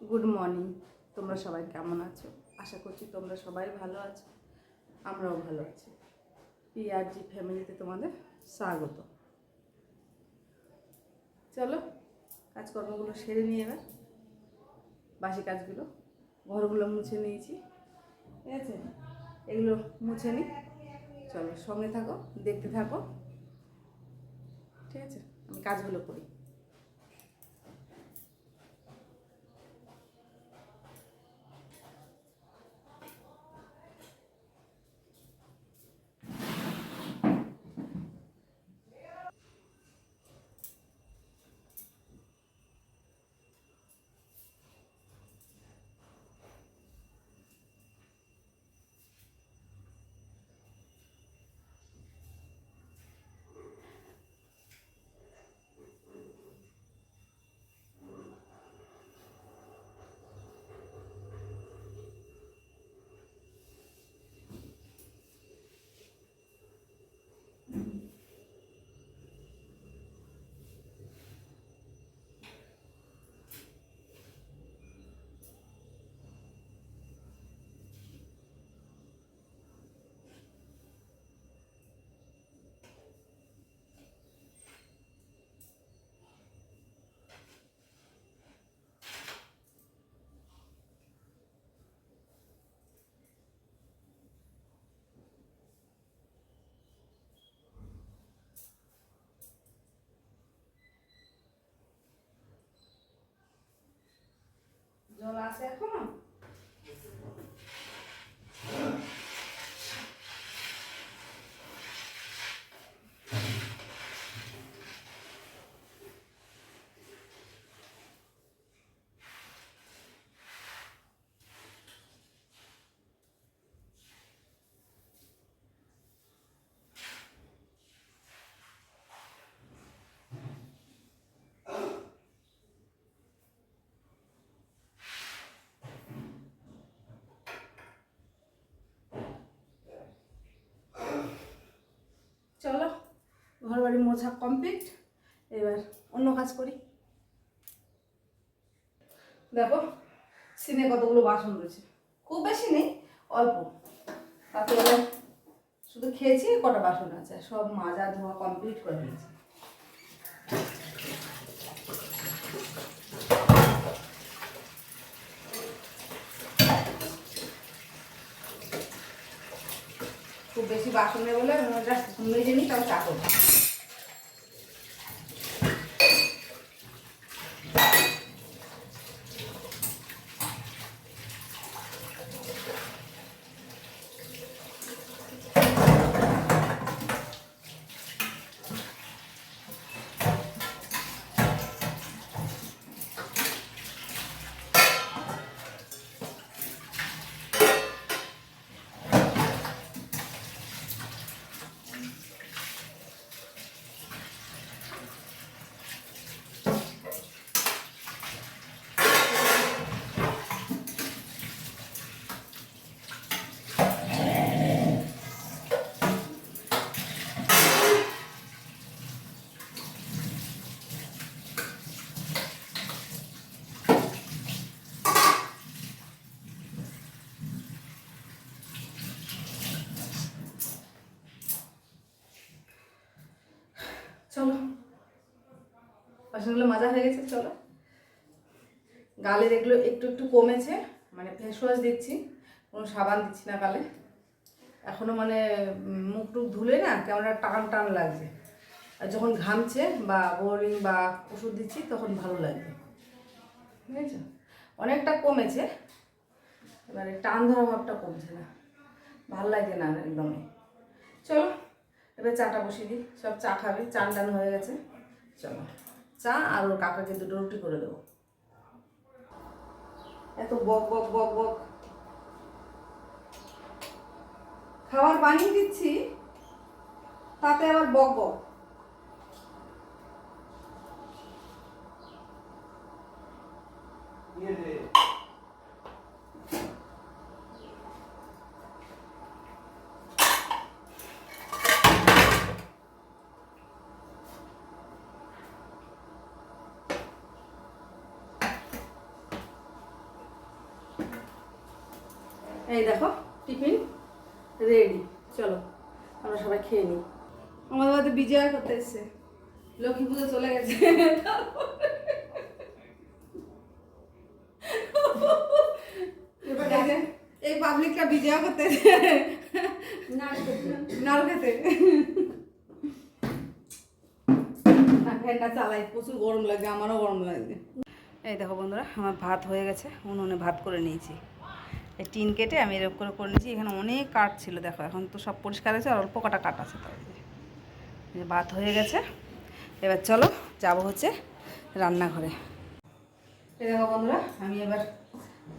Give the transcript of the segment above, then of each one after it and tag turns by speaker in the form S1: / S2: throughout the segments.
S1: Good morning তোমরা সবাই কেমন আছো? আশা করছি তোমরা সবাই ভালো আছো। আমরাও ভালো আছি। পিআরজি ফ্যামিলিতে তোমাদের স্বাগত। চলো, কাজকর্মগুলো সেরে নিয়ে এবার। বাসি কাজগুলো, ঘরগুলো মুছে নিয়েছি। ঠিক আছে? এগুলো মুছে নিই চলো, সঙ্গে থাকো, দেখতে থাকো। ঠিক আছে? আমি কাজগুলো করি। জল আছে এখনও চলো ঘর বাড়ি মোছা কমপ্লিট এবার অন্য কাজ করি। দেখো সিনে কতগুলো বাসন রয়েছে। খুব বেশি নেই, অল্প। তাতে শুধু খেয়েছি, কটা বাসন আছে, সব মাজা ধোয়া কমপ্লিট করে দিয়েছি খুব বেশি বাসন নেই বলে জাস্ট মেজে নিই তাও চা করব চলো বাসনগুলো মাজা হয়ে গেছে, চলো। গালের এগুলো একটু একটু কমেছে মানে ফেস ওয়াশ দিচ্ছি কোনো সাবান দিচ্ছি না গালে। এখনও মানে মুখ টুক ধুলে না কেমন টান টান লাগছে। আর যখন ঘামছে বা বোরিং বা ওষুধ দিচ্ছি, তখন ভালো লাগবে। বুঝেছ? অনেকটা কমেছে, এবারে টান ধরা ভাবটা কমছে না। ভালো লাগে না একদমই। চলো, এবার চাটা বসিয়ে দিই। সব চা খাবে, চান টান হয়ে গেছে। চলো। চা আর ওর কাকাকে দুটো রুটি করে দেবো। এত বক বক বক বক। খাবার বানিয়ে দিচ্ছি, তাতে আবার বক বক। এই দেখো টিফিন রেডি চলো আমরা সবাই খেয়ে নিই। আমাদের বাড়িতে বিজয় করতে এসছে। লক্ষ্মী পুজো চলে গেছে। এই পাবলিকটা বিজয় করতে। নাড়ু খেতে। ফ্যানটা চালাই প্রচুর গরম লাগে আমারও গরম লাগে এই দেখো বন্ধুরা আমার ভাত হয়ে গেছে উনুনে ভাত করে নিয়েছি। টিন কেটে আমি এরকম করে করে নিয়েছি। এখানে অনেক কাঠ ছিল, দেখো। এখন তো সব পরিষ্কার হয়েছে আর অল্প কটা কাঠ আছে তাই ভাত হয়ে গেছে। এবার চলো, যাব হচ্ছে রান্নাঘরে। এই দেখো বন্ধুরা, আমি এবার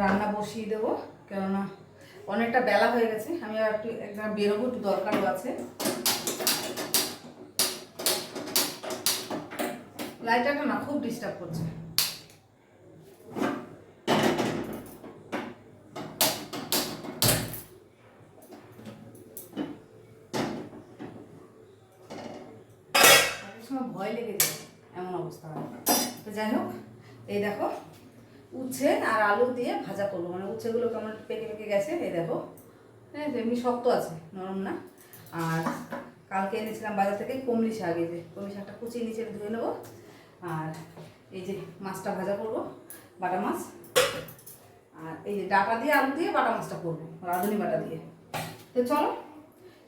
S1: রান্না বসিয়ে দেবো, কেননা অনেকটা বেলা হয়ে গেছে। আমি আর একটু একটা বেরোবো, একটু দরকারও আছে। লাইটারটা না, খুব ডিস্টার্ব করছে। সময় ভয় লেগে যায় এমন অবস্থা হয়। তো যাই হোক, এই দেখো, উচ্ছে আর আলু দিয়ে ভাজা করব। মানে উচ্ছেগুলো কেমন পেকে পেকে গেছে, এই দেখো। হ্যাঁ এমনি শক্ত আছে, নরম না। আর কালকে এনেছিলাম বাজার থেকে কমলি শাক, এই যে, কমলি শাকটা কুচিয়ে নিচে ধুয়ে নেব। আর এই যে, মাছটা ভাজা করব, বাটা মাছ। আর এই যে, ডাটা দিয়ে, আলু দিয়ে বাটা মাছটা করব, রাঁধুনি বাটা দিয়ে। তো চলো,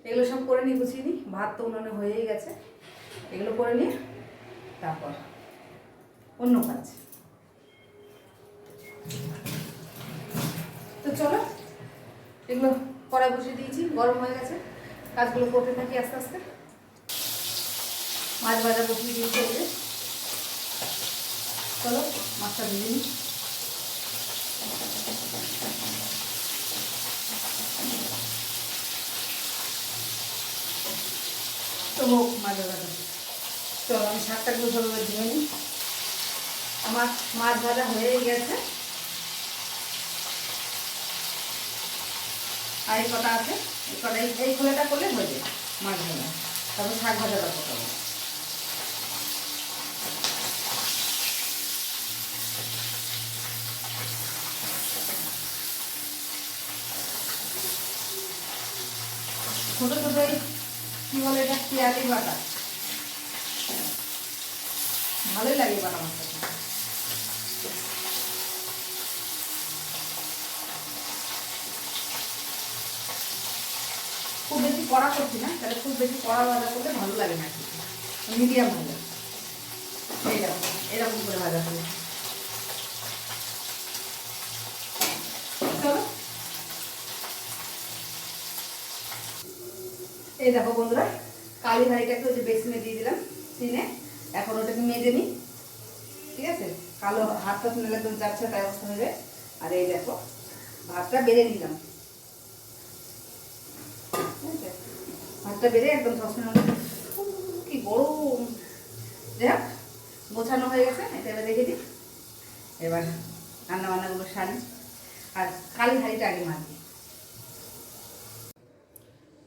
S1: এগুলো সব করে নিই গুছিয়ে নিই। ভাত তো উনুনে হয়েই গেছে। এগুলো করে নিয়ে তারপর অন্য কাজ। তো চলো, এগুলো কড়াই বসিয়ে দিয়েছি, গরম হয়ে গেছে। কাজগুলো করতে থাকি আস্তে আস্তে। মাছ ভাজা বসিয়ে দিয়েছি এগুলো চলো, মাছটা ভেজে নিই। তো হোক, মাছ ভাজা। চলো আমি শাকটাগুলো ভালোভাবে ধুয়ে নিই। আমার মাছ ভাজা হয়েই গেছে। আর এই কটা আছে? এই কটা এই- খোলাটা করলে হয়ে যাবে মাছ ভাজা। তারপর শাক ভাজাটা পকাবো ছোটো ছোটো কী বলে এটা? পেঁয়াজি বাটা। ভালোই লাগে বাটা খেতে। খুব বেশি কড়া করছি না, তাহলে খুব বেশি কড়া ভাজা করলে ভালো লাগে না মিডিয়াম ভাজা। এরকম করে ভাজা করবে এই দেখো বন্ধুরা, কালি ভাইটাকে ওই যে বেসিনে দিয়ে দিলাম সিনে এখন ওটাকে মেজে নিই। ঠিক আছে? কালো হাতটা শুনে একদম যাচ্ছে, তাই অবস্থা হবে আর এই দেখো, ভাতটা বেড়ে নিলাম। ঠিক আছে? ভাতটা বেড়ে একদম সবসময় কি গরম। দেখ গোছানো হয়ে গেছে, এটা এবার রেখে দিই। এবার রান্না বান্নাগুলো সারি। আর কালি হাঁড়িটা আগে মারি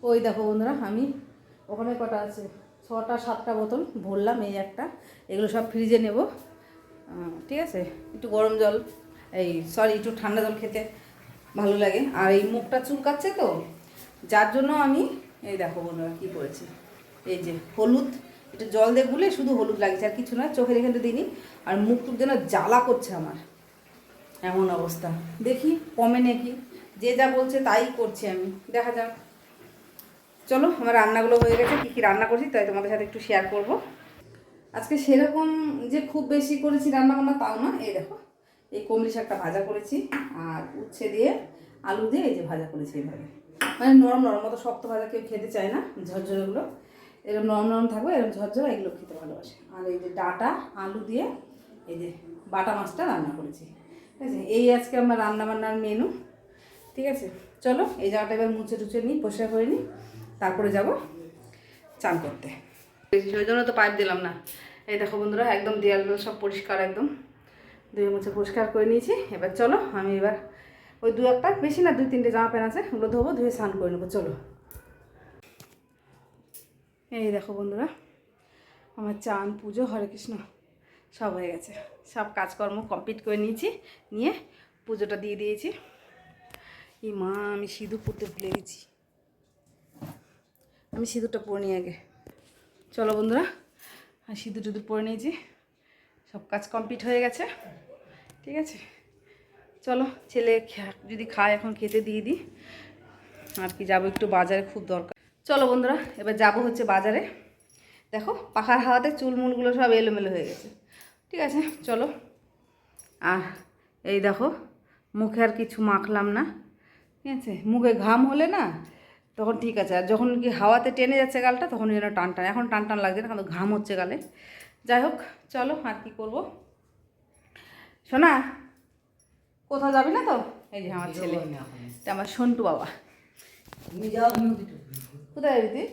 S1: ওই দেখো বন্ধুরা, আমি ওখানে কটা আছে? ছটা, সাতটা বোতল ভরলাম এই একটা। এগুলো সব ফ্রিজে নেব। ঠিক আছে? একটু গরম জল, এই সরি একটু ঠান্ডা জল খেতে ভালো লাগে। আর এই মুখটা চুলকাচ্ছে তো, যার জন্য আমি, এই দেখো বন্ধুরা কী করেছি। এই যে হলুদ একটু জল দিয়ে গুলে শুধু হলুদ লাগছে আর কিছু না চোখের এখানে দিইনি। আর মুখ টুক যেন জ্বালা করছে আমার। এমন অবস্থা। দেখি, কমে নাকি? যে যা বলছে তাই করছি আমি। দেখা যাক। চলো, আমার রান্নাগুলো হয়ে গেছে, কী কী রান্না করছি তাই তোমাদের সাথে একটু শেয়ার করব। আজকে সেরকম যে খুব বেশি করেছি রান্না বান্না তাও না, এই দেখো, এই কমলি শাকটা ভাজা করেছি, আর উচ্ছে দিয়ে আলু দিয়ে এই যে ভাজা করেছি এইভাবে। মানে নরম নরম মতো শক্ত ভাজা কেউ খেতে চায় না ঝরঝরেগুলো এরকম নরম নরম থাকবে এরকম ঝরঝরে এগুলো খেতে ভালোবাসে। আর এই যে ডাটা, আলু দিয়ে এই যে বাটা মাছটা রান্না করেছি। ঠিক আছে, এই আজকে আমার রান্না বান্নার মেনু ঠিক আছে, চলো, এই জায়গাটা এবার মুছে টুছে নিই পরিষ্কার করে নিই। তারপরে যাব চান করতে। ওই জন্য তো পাইপ দিলাম না। এই দেখো বন্ধুরা, একদম দেয়ালগুলো সব পরিষ্কার একদম। ধুয়ে মুছে পরিষ্কার করে নিয়েছি। এবার চলো, আমি এবার ওই দু একটা, বেশি না, দুই তিনটে জামা প্যান্ট আছে, ওগুলো ধোবো, ধুয়ে স্নান করে নেব, চলো। এই দেখো বন্ধুরা, আমার চান, পুজো, হরে কৃষ্ণ, সব হয়ে গেছে। সব কাজকর্ম কমপ্লিট করে নিয়েছি, নিয়ে পুজোটা দিয়ে দিয়েছি। এই মা আমি সিঁদুর পরতে ভুলে গেছি। আমি সিঁদুরটা পরে নিই আগে। চলো বন্ধুরা আর সিঁদুর টুদুর পরে নিয়েছি। সব কাজ কমপ্লিট হয়ে গেছে। ঠিক আছে? চলো, ছেলে যদি খায় এখন খেতে দিয়ে দিই। আর কি, যাব একটু বাজারে, খুব দরকার। চলো বন্ধুরা, এবার যাব হচ্ছে বাজারে। দেখো, পাখার হাওয়াতে চুলমুলগুলো সব এলোমেলো হয়ে গেছে। ঠিক আছে? চলো। আর এই দেখো, মুখে আর কিছু মাখলাম না। ঠিক আছে? মুখে ঘাম হলে না তখন ঠিক আছে। আর যখন কি হাওয়াতে টেনে যাচ্ছে গালটা তখন যেন টান টান এখন টান টান লাগছে না কিন্তু ঘাম হচ্ছে গালে। যাই হোক চলো আর কি করব। শোনা কোথাও যাবি না তো? এই যে আমার ছেলে এটা আমার সন্টু বাবা। কোথায় যাবি তুই?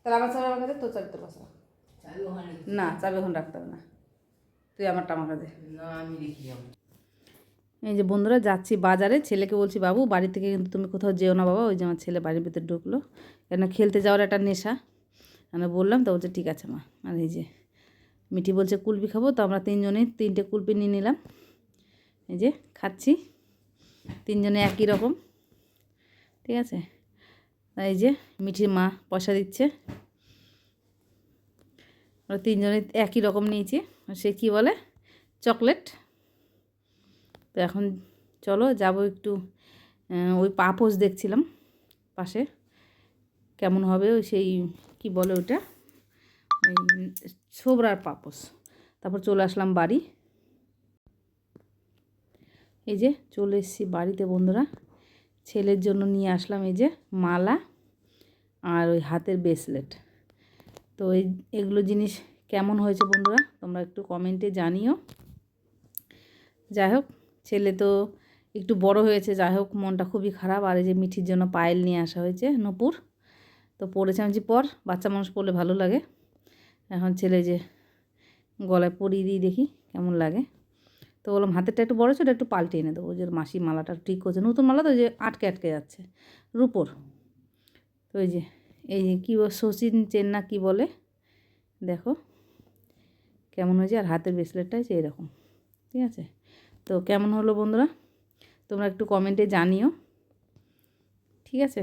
S1: তাহলে আমার চাবি আমার কাছে তোর চাবি তোর
S2: ওখানে
S1: না চাবি এখন রাখতে হবে না। তুই আমারটা আমার কাছে
S2: না আমি
S1: এই যে বন্ধুরা যাচ্ছি বাজারে, ছেলেকে বলছি, বাবু, বাড়ি থেকে কিন্তু তুমি কোথাও যেও না বাবা। ওই যে আমার ছেলে বাড়ির ভিতরে ঢুকলো। কেন খেলতে যাওয়ার একটা নেশা। আমি বললাম, তো বলছে, ঠিক আছে মা। আর এই যে মিঠি বলছে, কুলপি খাব। তো আমরা তিনজনেই তিনটে কুলপি নিয়ে নিলাম। এই যে খাচ্ছি। তিনজনে একই রকম। ঠিক আছে? এই যে মিঠির মা পয়সা দিচ্ছে। আমরা তিনজনে একই রকম নিয়েছি। সে কী বলে? চকলেট। তো এখন চলো যাব একটু ওই পাপোস দেখছিলাম পাশে। কেমন হবে ওই সেই, কি বলে ওটা? ওই ছোবরার পাপোস তারপর চলে আসলাম বাড়ি। এই যে চলে এসেছি বাড়িতে বন্ধুরা। ছেলের জন্য নিয়ে আসলাম এই যে মালা আর ওই হাতের ব্রেসলেট তো এই, এগুলো জিনিস কেমন হয়েছে বন্ধুরা, তোমরা একটু কমেন্টে জানিও। যাই হোক ছেলে তো একটু বড় হয়েছে, যাই হোক মনটা খুবই খারাপ। আর এই যে মিঠির জন্য পায়েল নিয়ে আসা হয়েছে নূপুর। তো পড়েছে আমি যে পর, বাচ্চা মানুষ পড়লে ভালো লাগে। এখন ছেলে যে গলায় পরিয়ে দিই দেখি কেমন লাগে। তো বললাম, হাতেরটা একটু বড় ছিল, একটু পাল্টে এনে দেবো। যে মাসি মালাটা ঠিক করছে, নতুন মালা তো যে আটকে আটকে যাচ্ছে, রুপোর। তো ওই যে, এই যে কী শচীন চেন না কী বলে, দেখো। কেমন হয়েছে? আর হাতের ব্রেসলেটটা হচ্ছে এরকম ঠিক আছে? তো কেমন হলো বন্ধুরা? তোমরা একটু কমেন্টে জানিও। ঠিক আছে?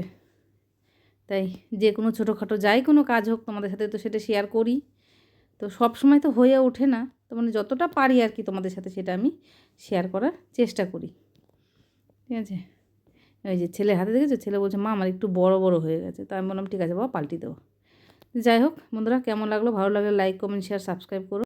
S1: তাই যে কোনো ছোটোখাটো যাই কোনো কাজ হোক, তোমাদের সাথে তো সেটা শেয়ার করি। তো সব সময় তো হয়ে ওঠে না। তো মানে যতটা পারি আর কি তোমাদের সাথে সেটা আমি শেয়ার করার চেষ্টা করি। ঠিক আছে? ওই যে ছেলে হাতে দেখেছ? ছেলে বলছে, মা, আমার একটু বড় বড় হয়ে গেছে। তো আমি বললাম, ঠিক আছে বাবা, পাল্টি দেবো। যাই হোক বন্ধুরা, কেমন লাগল? ভালো লাগলে লাইক কমেন্ট শেয়ার সাবস্ক্রাইব করো।